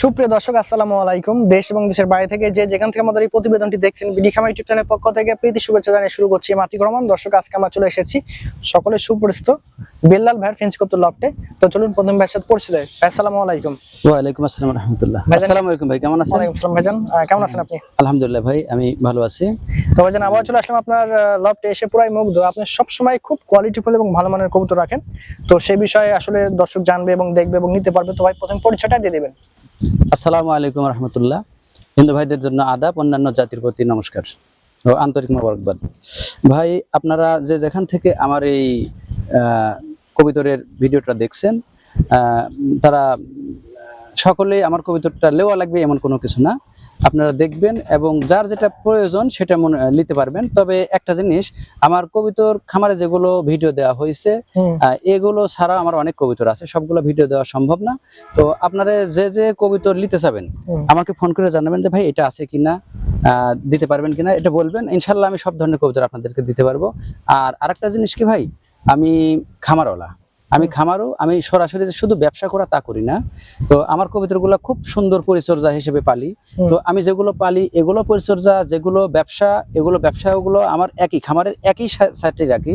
সুপ্রিয় দর্শক আসসালামু আলাইকুম। দেশ এবং দেশের বাইরে থেকে যে যেখান থেকে আমাদের এই প্রতিবেদনটি দেখছেন বিডি খামা ইউটিউব চ্যানেলের পক্ষ থেকে প্রীতি শুভেচ্ছা জানিয়ে শুরু করছি মাতিক রহমান। দর্শক আজকে আমরা চলে এসেছি সকলে সুপরিচিত বেল্লাল ভাইয়ের ফেন্স করতে লফটে। তো চলুন প্রথম ভাইয়ের সাথে পরিচিত হই। ভাই, আসসালামু আলাইকুম। ওয়ালাইকুম আসসালাম রহমতুল্লাহ। আসসালামু আলাইকুম ভাই কেমন আছেন? আসসালাম ভাইজান। কেমন আছেন আপনি? আলহামদুলিল্লাহ ভাই আমি ভালো আছি। তো ভাইজান আবার চলে আসলাম আপনার লফটে। এসে পুরাই মুগ্ধ। আপনি সবসময় খুব কোয়ালিটিফুল এবং ভালো মানের কবুতর রাখেন। তো সেই বিষয়ে আসলে দর্শক জানবে এবং দেখবে এবং নিতে পারবে। তো ভাই প্রথম পরিচয়টা দিয়ে দিবেন। আসসালামু আলাইকুম রহমতুল্লাহ। হিন্দু ভাইদের জন্য আদাব, অন্যান্য জাতির প্রতি নমস্কার ও আন্তরিক মোবারকবাদ। ভাই, আপনারা যে যেখান থেকে আমার এই কবিতরের ভিডিওটা দেখছেন তারা সকলে আমার কবিতরটা লেওয়া লাগবে এমন কোনো কিছু না। আপনারা দেখবেন এবং যার যেটা প্রয়োজন সেটা মনে নিতে পারবেন। তবে একটা জিনিস আমার কবিতর খামারে যেগুলো ভিডিও দেওয়া হয়েছে এগুলো ছাড়া আমার অনেক কবিতর আছে। সবগুলো ভিডিও দেওয়া সম্ভব না। তো আপনারা যে যে কবিতর নিতে চাবেন আমাকে ফোন করে জানাবেন যে ভাই এটা আছে কিনা? আহ, দিতে পারবেন কিনা? এটা বলবেন। ইনশাল্লাহ আমি সব ধরনের কবিতর আপনাদেরকে দিতে পারব। আর আরেকটা জিনিস কি ভাই? আমি খামারওয়ালা। আমি খামারও আমি সরাসরি যে শুধু ব্যবসা করা তা করি না। তো আমার কবিতরগুলো খুব সুন্দর পরিচর্যা হিসেবে পালি। তো আমি যেগুলো পালি এগুলো পরিচর্যা যেগুলো ব্যবসা এগুলো ব্যবসাগুলো আমার একই খামারের একই সাইটে রাখি।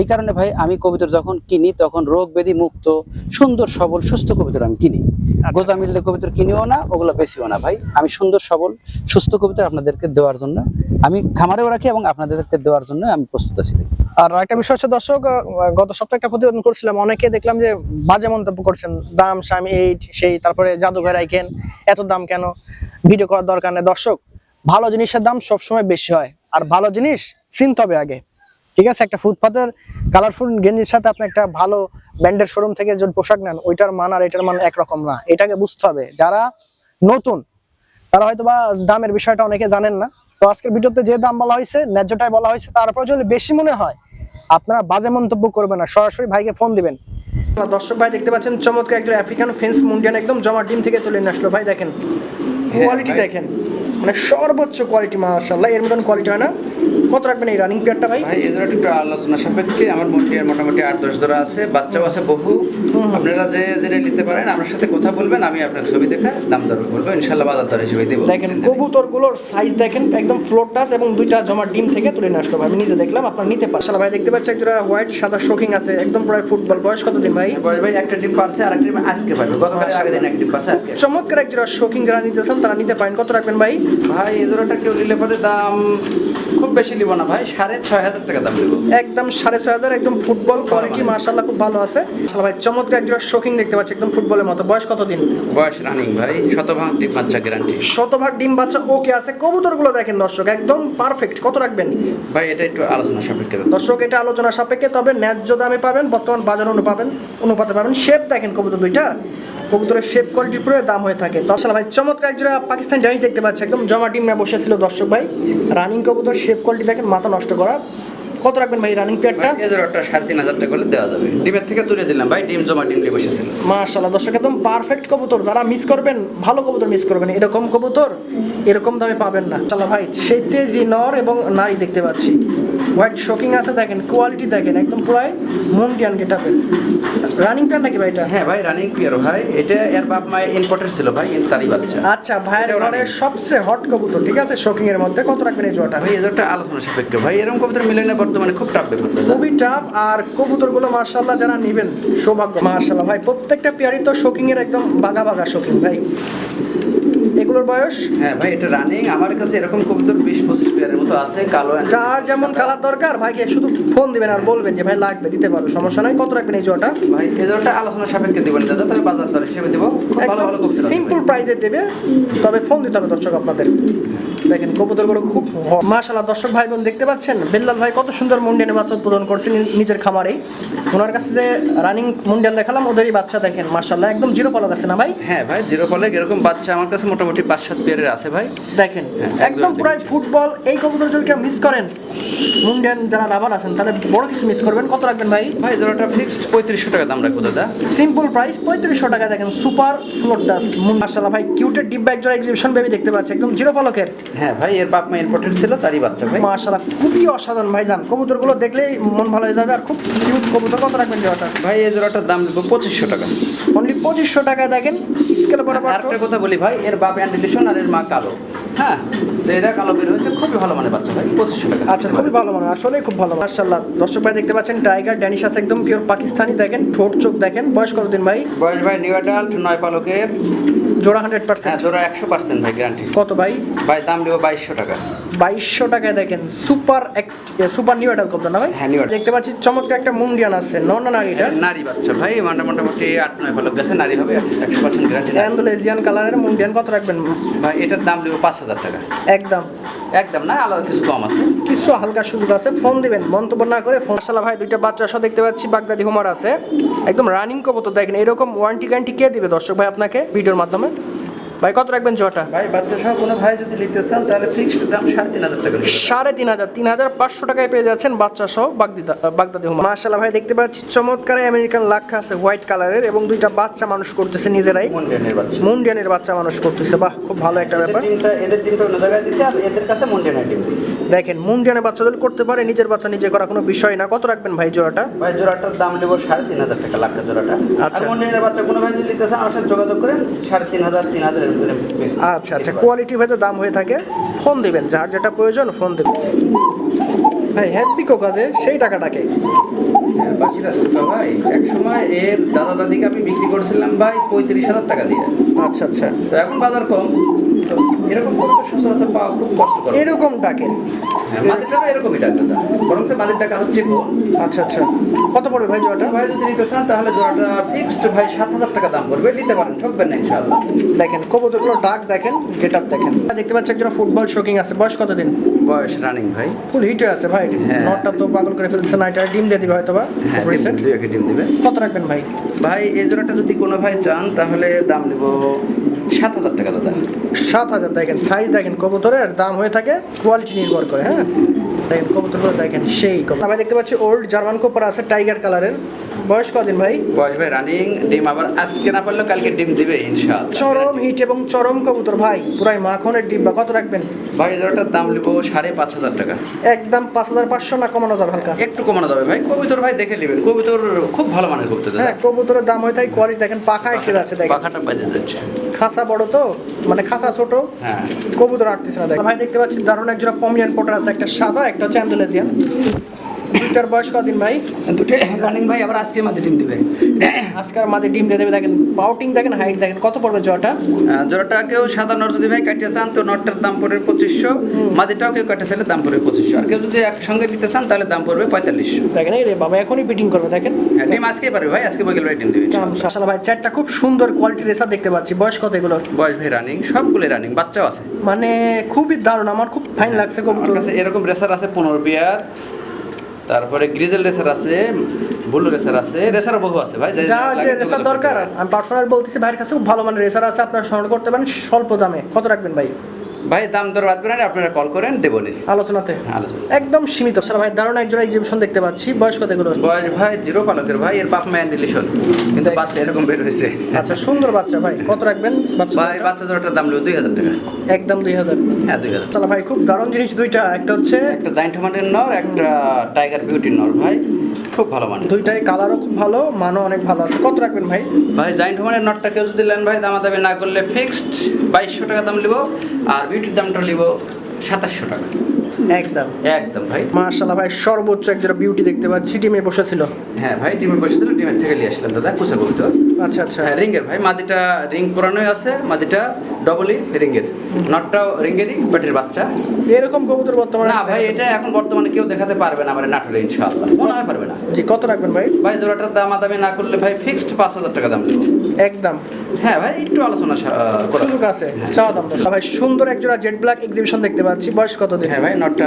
এই কারণে ভাই আমি কবিতর যখন কিনি তখন রোগ ব্যাধি মুক্ত সুন্দর সবল সুস্থ কবিতর আমি কিনি। আচ্ছা। গোজা মিললে কবিতর কিনিও না ওগুলো বেশিও না ভাই। আমি সুন্দর সবল সুস্থ কবিতা আপনাদেরকে দেওয়ার জন্য আমি খামারেও রাখি এবং আপনাদেরকে দেওয়ার জন্য আমি প্রস্তুত আছি। আর একটা বিষয় হচ্ছে দর্শক গত সপ্তাহে একটা প্রতিবেদন করছিলাম, অনেকে দেখলাম যে বাজে মন্তব্য করছেন, দাম স্বামী এই সেই, তারপরে জাদুঘর আইকেন, এত দাম কেন? ভিডিও করার দরকার নেই। দর্শক, ভালো জিনিসের দাম সবসময় বেশি হয়, আর ভালো জিনিস চিনতে হবে আগে। ঠিক আছে? একটা ফুটপাতের কালারফুল গেঞ্জির সাথে আপনি একটা ভালো ব্র্যান্ডের শোরুম থেকে যদি পোশাক নেন, ওইটার মান আর এটার মান একরকম না। এটাকে বুঝতে হবে। যারা নতুন, তারা হয়তো বা দামের বিষয়টা অনেকে জানেন না। তো আজকের ভিডিওতে যে দাম বলা হয়েছে, ন্যায্যটাই বলা হয়েছে তারপর যদি বেশি মনে হয় আপনারা বাজে মন্তব্য করবেন না সরাসরি ভাইকে ফোন দিবেন। দর্শক ভাই দেখতে পাচ্ছেন চমৎকার একজন আফ্রিকান ফেন্স মুন্ডিয়ান একদম জমা ডিম থেকে তুলে নিয়ে আসলো। ভাই দেখেন কোয়ালিটি দেখেন মানে সর্বোচ্চ কোয়ালিটি মাশাআল্লাহ এর মতন কোয়ালিটি হয় না। কত রাখবেন এই রানিং পেয়ারটা ভাই? ভাই এদের একটু আলোচনা সাপেক্ষে। আমার মোটামুটি মোটামুটি আট দশ ধরা আছে বাচ্চাও আছে বহু। আপনারা যে জেনে নিতে পারেন আমার সাথে কথা বলবেন আমি আপনার ছবি দেখে দাম দর বলব ইনশাল্লাহ বাজার দর হিসেবে দেবো। দেখেন কবুতরগুলোর সাইজ দেখেন একদম ফ্লোর টাচ এবং দুইটা জমা ডিম থেকে তুলে নিয়ে আসলো আমি নিজে দেখলাম আপনার নিতে পারেন। শালা ভাই দেখতে পাচ্ছি একটা হোয়াইট সাদা শোকিং আছে একদম প্রায় ফুটবল। বয়স কতদিন ভাই? ভাই একটা ডিম পারছে আর একটা ডিম আজকে পারবে। গতকাল আগে দিন এক ডিম পারছে আজকে। চমৎকার একজন শোকিং যারা নিতেছেন তারা নিতে পারেন। কত রাখবেন ভাই? ভাই এদের একটা কেউ নিলে পরে দাম খুব বেশি নিব না ভাই সাড়ে ছয় হাজার টাকা দাম দেবো একদম সাড়ে ছয় হাজার একদম ফুটবল কোয়ালিটি মার্শাল্লাহ খুব ভালো আছে। ভাই চমৎকার একজন শোকিং দেখতে পাচ্ছি একদম ফুটবলের মতো। বয়স কতদিন বয়স রানিং ভাই শতভাগ ডিম বাচ্চা গ্যারান্টি শতভাগ ডিম বাচ্চা ওকে আছে। কবুতরগুলো দেখেন দর্শক একদম পারফেক্ট কত রাখবেন? ভাই এটা একটু আলোচনা সাপেক্ষে। দর্শক এটা আলোচনা সাপেক্ষে তবে ন্যায্য দামে পাবেন বর্তমান বাজার অনুপাবেন অনুপাতে পাবেন। শেপ দেখেন কবুতর দুইটা। কবুতরের শেপ কোয়ালিটি পুরো দাম হয়ে থাকে। তাছাড়া ভাই, চমৎকার একজোড়া পাকিস্তান ডাইস দেখতে পাচ্ছি। একদম জমা টিম না বসেছিল দর্শক ভাই। রানিং কবুতর শেপ কোয়ালিটি দেখেন, মাথা নষ্ট করা। কত রাখবেন ভাই রানিং পেয়ারটা এদের একটা সাড়ে তিন হাজার টাকা করে দেওয়া যাবে। ডিমের থেকে তুলে দিলাম। ভাই ডিম জমা ডিম নিয়ে বসেছিল মাশাআল্লাহ দর্শক একদম পারফেক্ট কবুতর। যারা মিস করবেন ভালো কবুতর মিস করবেন। এরকম কবুতর এরকম দামে পাবেন না। চালা ভাই সেই তেজি নর এবং নারী দেখতে পাচ্ছি। হোয়াইট শোকিং আছে দেখেন। কোয়ালিটি দেখেন একদম পুরাই মুন্ডিয়ান গেটাপের রানিং প্যান্ট নাকি ভাই এটা? হ্যাঁ ভাই রানিং পিয়ার ভাই। এটা এর বাপ মায়ের ইম্পোর্টের ছিল ভাই তারই বাচ্চা। আচ্ছা ভাইয়ের ঘরে সবচেয়ে হট কবুতর ঠিক আছে? শোকিং এর মধ্যে কত রাখবেন এই জোয়াটা ভাই এদের একটা আলোচনা সাপেক্ষে। ভাই এরকম কবিতার মিলে না বর্তমানে খুব টাফ ব্যাপার। খুবই টাফ আর কবুতরগুলো মার্শাল্লাহ যারা নেবেন সৌভাগ্য। মার্শাল্লাহ ভাই প্রত্যেকটা পেয়ারই তো শোকিং এর একদম বাঘা বাঘা শোকিং ভাই। এগুলোর বয়স? হ্যাঁ ভাই এটা রানিং আমার কাছে এরকম কবিতার বিশ পঁচিশ পেয়ারের মতো আছে কালো যার যেমন কালার দরকার ভাইকে শুধু ফোন দিবেন আর বলবেন যে ভাই লাগবে দিতে পারবে সমস্যা নাই। কত রাখবেন এই জোয়াটা ভাই এদের একটা আলোচনা সাপেক্ষে দিবেন দাদা তাহলে বাজার দর হিসেবে দেবো। ভালো ভালো সিম্পল প্রাইসে দেবে তবে ফোন দিতে হবে দর্শক আপনাদের। দেখেন কবুতরগুলো খুব মাশাল্লাহ দর্শক ভাই বোন দেখতে পাচ্ছেন? বেল্লাল ভাই কত সুন্দর মুন্ডিয়ানের বাচ্চা উৎপাদন করছেন নিজের খামারেই। ওনার কাছে যে রানিং মুন্ডিয়ান দেখালাম ওদেরই বাচ্চা দেখেন মাশাল্লাহ একদম জিরো পালক আছে না ভাই? হ্যাঁ ভাই জিরো ফলে এরকম বাচ্চা আমার কাছে মোটামুটি পাঁচ সাত পেয়ারের আছে ভাই। দেখেন হ্যাঁ, একদম পুরাই ফুটবল এই কবুতর কেউ মিস করেন মুন্ডিয়ান যারা লাভার আছেন তাহলে বড় কিছু মিস করবেন। কত রাখবেন ভাই? ভাই একটা ফিক্সড পঁয়ত্রিশশো টাকা দাম রাখব দাদা। সিম্পল প্রাইস পঁয়ত্রিশশো টাকা দেখেন সুপার ফ্লোর ডাস মাশাল্লাহ ভাই কিউটের ডিব্বা একজোড়া এক্সিবিশন বেবি দেখতে পাচ্ছি একদম জিরো পালকের হ্যাঁ ভাই এর বাপ মা ইম্পোর্টেড ছিল তারই বাচ্চা ভাই। মাশাল্লাহ খুবই অসাধারণ ভাইজান কবুতরগুলো দেখলেই মন ভালো হয়ে যাবে আর খুব কিউট কবুতর। কত রাখবেন জোড়াটা ভাই এই জোড়াটার দাম দেবো পঁচিশশো টাকা। অনলি পঁচিশশো টাকা দেখেন স্কেল পরে আর একটা কথা বলি ভাই এর বাপ অ্যান্ডিলেশন আর এর মা কালো। হ্যাঁ তো এটা কালো বের হয়েছে খুবই ভালো মানে বাচ্চা ভাই পঁচিশশো টাকা। আচ্ছা খুবই ভালো মানে আসলে খুব ভালো। মার্শাল্লাহ দর্শক ভাই দেখতে পাচ্ছেন টাইগার ড্যানিশ আছে একদম পিওর পাকিস্তানি দেখেন ঠোঁট চোখ দেখেন বয়স কতদিন ভাই? বয়স ভাই নিউ অ্যাডাল্ট নয় পালকের। জোড়া হান্ড্রেড হ্যাঁ পার্সেন্ট জোড়া একশো পার্সেন্ট ভাই গ্যারান্টি কত ভাই? ভাই দাম দেবো বাইশশো টাকা। বাইশশো টাকায় দেখেন সুপার সুপার নিউ অ্যাডাল না ভাই? হ্যাঁ, দেখতে পাচ্ছি চমৎকার একটা মুন্ডিয়ান আছে নন না নারী এটা নারী বাচ্চা ভাই মানে মোটামুটি আট নয় পালক গেছে নারী হবে একশো পার্সেন্ট গ্যারান্টি অ্যান্ডোলেজিয়ান কালারের মুন্ডিয়ান কত রাখবেন? ভাই এটার দাম দেবো পাঁচ হাজার টাকা। একদম। একদম না? আলাদা কিছু কম আছে? কিছু হালকা সুযোগ আছে। ফোন দিবেন মন্তব্য না করে ফোন সালা ভাই দুইটা বাচ্চা সহ দেখতে পাচ্ছি বাগদাদি হোমার আছে। একদম রানিং কবুতর দেখেন এরকম ওয়ারেন্টি গ্যারান্টি কে দিবে দর্শক ভাই আপনাকে? ভিডিওর মাধ্যমে। ভাই কত রাখবেন জোয়াটা ভাই বাচ্চা সহ কোনো ভাই যদি নিতে চান তাহলে ফিক্সড দাম সাড়ে তিন হাজার টাকা সাড়ে তিন হাজার তিন হাজার পাঁচশো টাকায় পেয়ে যাচ্ছেন বাচ্চা সহ বাগদিদা বাগদাদি হোমা মাশাল্লাহ ভাই দেখতে পাচ্ছি চমৎকার আমেরিকান লাক্ষা আছে হোয়াইট কালারের এবং দুইটা বাচ্চা মানুষ করতেছে নিজেরাই। বাচ্চা। মুন্ডিয়ানের বাচ্চা মানুষ করতেছে বাহ খুব ভালো একটা ব্যাপার। এদের ডিমটা অন্য জায়গায় দিছে আর এদের কাছে মন্ডিয়ানের ডিম দেখেন মুন্ডিয়ানের বাচ্চাদের করতে পারে নিজের বাচ্চা নিজে করা কোনো বিষয় না। কত রাখবেন ভাই জোড়াটা? ভাই জোড়াটার দাম নেব সাড়ে তিন হাজার টাকা লাখটা জোড়াটা। আচ্ছা। মন্ডিয়ানের বাচ্চা কোনো ভাই যদি নিতে চান আমার সাথে যোগাযোগ করেন সাড়ে তিন হাজার তিন হাজার আচ্ছা আচ্ছা কোয়ালিটি ভেদে দাম হয়ে থাকে। ফোন দিবেন যার যেটা প্রয়োজন ফোন দেবেন। ভাই হ্যাপি কোকাজে সেই টাকাটাকে। হ্যাঁ, ভাই। এক সময় এর দাদা দাদিকে আমি বিক্রি করেছিলাম ভাই পঁয়ত্রিশ হাজার টাকা দিয়ে। আচ্ছা আচ্ছা। তো এখন বাজার কম। এরকম করে সচরাচর পাওয়া খুব কষ্টকর। এরকম হ্যাঁ, এরকমই বরং টাকা হচ্ছে কম আচ্ছা আচ্ছা। কত পড়বে ভাই জোড়াটা? ভাই যদি নিতে চান তাহলে জোড়াটা ফিক্সড ভাই সাত হাজার টাকা দাম পড়বে। নিতে পারেন ঠকবেন না ইনশাআল্লাহ। দেখেন কবুতরগুলো ডাক দেখেন গেট আপ দেখেন। দেখতে পাচ্ছি একজন ফুটবল শোকিং আছে। বয়স কতদিন? বয়স রানিং ভাই। ফুল হিটে আছে ভাই। হ্যাঁ। নটটা তো পাগল করে ফেলছে না এটা ডিম দিয়ে দিবে হয়তো বা হ্যাঁ রিসেন্ট দুই একে ডিম দিবে। কত রাখবেন ভাই? ভাই এই জোড়াটা যদি কোনো ভাই চান তাহলে দাম নেব সাত হাজার টাকা দাদা। সাত হাজার, দেখেন সাইজ দেখেন কবুতরের দাম হয়ে থাকে কোয়ালিটি নির্ভর করে হ্যাঁ? দেখেন দেখেন সেই কবুতর ভাই দেখতে পাচ্ছি ওল্ড জার্মান কোপার আছে টাইগার কালারের বয়স কদিন ভাই? বয়স ভাই রানিং ডিম আবার আজকে না পারলেও কালকে ডিম দিবে ইনশাআল্লাহ। চরম হিট এবং চরম কবুতর ভাই পুরাই মাখনের ডিব্বা কত রাখবেন? ভাই জোড়াটার দাম নেব সাড়ে পাঁচ হাজার টাকা। একদম পাঁচ হাজার পাঁচশো না কমানো যাবে হালকা? একটু কমানো যাবে ভাই কবিতর ভাই দেখে নেবেন কবিতর খুব ভালো মানের করতে হ্যাঁ কবুতরের দাম হয়ে কোয়ালিটি দেখেন পাখা একটু আছে দেখেন। পাখাটা বাজে যাচ্ছে। খাসা বড় তো মানে খাসা ছোট। হ্যাঁ। কবুতর না দেখেন। ভাই দেখতে পাচ্ছি দারুণ একজোড়া পমিয়ান পটার আছে একটা সাদা একটা হচ্ছে অ্যান্ডোলেজিয়ান দুইটার বয়স কদিন ভাই? দুটো রানিং ভাই আবার আজকে মাঝে ডিম দিবে। আজকের মাঝে ডিম দিয়ে দেবে দেখেন পাউটিং দেখেন হাইট দেখেন কত পড়বে জটা জোড়াটা কেউ সাদা নট যদি ভাই কাটিয়ে চান তো নটটার দাম পড়বে পঁচিশশো। মাদিটাও কেউ কাটে চাইলে দাম পড়বে পঁচিশশো। আর কেউ যদি একসঙ্গে নিতে চান তাহলে দাম পড়বে পঁয়তাল্লিশশো। দেখেন এই রে বাবা এখনই বিটিং করবে দেখেন। হ্যাঁ ডিম আজকে পারবে ভাই আজকে বিকেল ভাই ডিম দিবে। আসলে ভাই চারটা খুব সুন্দর কোয়ালিটি রেসার দেখতে পাচ্ছি। বয়স কত এগুলো? বয়স ভাই রানিং সবগুলো রানিং বাচ্চাও আছে। মানে খুবই দারুণ আমার খুব ফাইন লাগছে আমার কবুতর। কাছে এরকম রেসার আছে পনেরো পেয়ার তারপরে গ্রিজেল রেসার আছে বুলু রেসার আছে রেসার বহু আছে ভাই যা আছে যে রেসার দরকার আমি পার্সোনাল বলতেছি ভাইয়ের কাছে খুব ভালো মানের রেসার আছে আপনারা সংগ্রহ করতে পারেন স্বল্প দামে। কত রাখবেন ভাই? ভাই দাম দর বাদ করেন আপনারা কল করেন দেবো নি। আলোচনাতে। আলোচনা একদম সীমিত। স্যার ভাই দারুণ একজন এক্সিবিশন দেখতে পাচ্ছি। বয়স কত এগুলো বয়স ভাই জিরো পালকের ভাই এর বাপ ম্যান রিলেশন কিন্তু বাচ্চা এরকম বের হয়েছে। আচ্ছা সুন্দর বাচ্চা ভাই। কত রাখবেন? বাচ্চা ভাই বাচ্চা জোড়াটার দাম নেব দুই হাজার টাকা। একদম দুই হাজার। হ্যাঁ দুই হাজার। তাহলে ভাই খুব দারুণ জিনিস দুইটা। একটা হচ্ছে একটা জাইন্ট হামারের নর একটা টাইগার বিউটির নর ভাই। খুব ভালো মান দুইটাই কালারও খুব ভালো মানও অনেক ভালো আছে। কত রাখবেন ভাই? ভাই জাইন্ট হোমানের নটটা কেউ যদি নেন ভাই দামা দামি না করলে ফিক্সড বাইশশো টাকা দাম নিব আর বিউটির দামটা নিব সাতাশশো টাকা। একদম। একদম ভাই। মাশাআল্লাহ ভাই সর্বোচ্চ একজোড়া বিউটি দেখতে পাচ্ছি। টিমে বসেছিল। হ্যাঁ ভাই ডিমে বসেছিল ডিমের থেকে নিয়ে আসলাম। দাদা কুচা কবিতা আচ্ছা আচ্ছা। হ্যাঁ রিঙ্গের। ভাই মাদিটা রিং পুরানোই আছে মাদিটা ডবলই রিঙ্গের। নটটাও রিঙ্গেরই পেটের বাচ্চা। এরকম কবুতর বর্তমানে না ভাই এটা এখন বর্তমানে কেউ দেখাতে পারবে না আমার নাটোরে ইনশাআল্লাহ। মনে হয় পারবে না। জি কত রাখবেন ভাই? ভাই জোড়াটার দাম আদামি না করলে ভাই ফিক্সড পাঁচ হাজার টাকা দাম দেবো একদম। হ্যাঁ ভাই একটু আলোচনা সুযোগ আছে হ্যাঁ। চাওয়া দাম ভাই সুন্দর একজোড়া জেড ব্ল্যাক এক্সিবিশন দেখতে পাচ্ছি। বয়স কত দিন? হ্যাঁ ভাই নটটা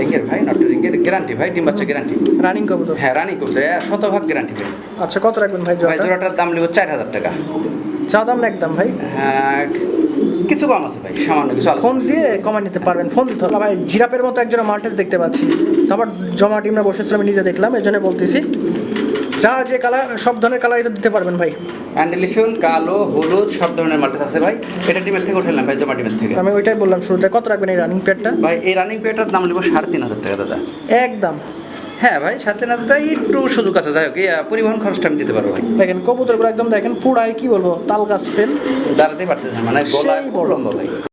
রিঙ্গের ভাই নটটা রিঙ্গের। গ্যারান্টি ভাই ডিম বাচ্চা গ্যারান্টি রানিং কবুতর। হ্যাঁ রানি করতে শতভাগ গ্যারান্টি ভাই। আচ্ছা কত রাখবেন ভাই ভাই জোড়াটা? জোড়াটার দাম নেব চার হাজার টাকা। চা দাম একদম ভাই? হ্যাঁ কিছু কম আছে ভাই সামান্য কিছু ফোন দিয়ে কমায় নিতে পারবেন ফোন দিতে হবে। ভাই জিরাপের মতো একজোড়া মাল্টেজ দেখতে পাচ্ছি। তারপর জমা টিমে বসেছিল আমি নিজে দেখলাম এই জন্য বলতেছি। যা যে কালার সব ধরনের কালারই তো দিতে পারবেন ভাই। অ্যান্ডেলিশন কালো হলুদ সব ধরনের মাল্টিস আছে ভাই। এটা ডিমের থেকে উঠালাম ভাই জমা ডিমের থেকে। আমি ওইটাই বললাম শুরুতে কত রাখবেন এই রানিং পেয়ারটা ভাই এই রানিং পেটার দাম নেব সাড়ে তিন হাজার টাকা দাদা। একদম। হ্যাঁ ভাই সাথে না তাই একটু সুযোগ আছে। যাই হোক পরিবহন খরচটা আমি দিতে পারব ভাই। দেখেন কবুতরগুলো একদম দেখেন পুরাই কি বলব তাল গাছ ফেল। দাঁড়াতেই পারতেছে মানে গলা বড়। লম্বা ভাই।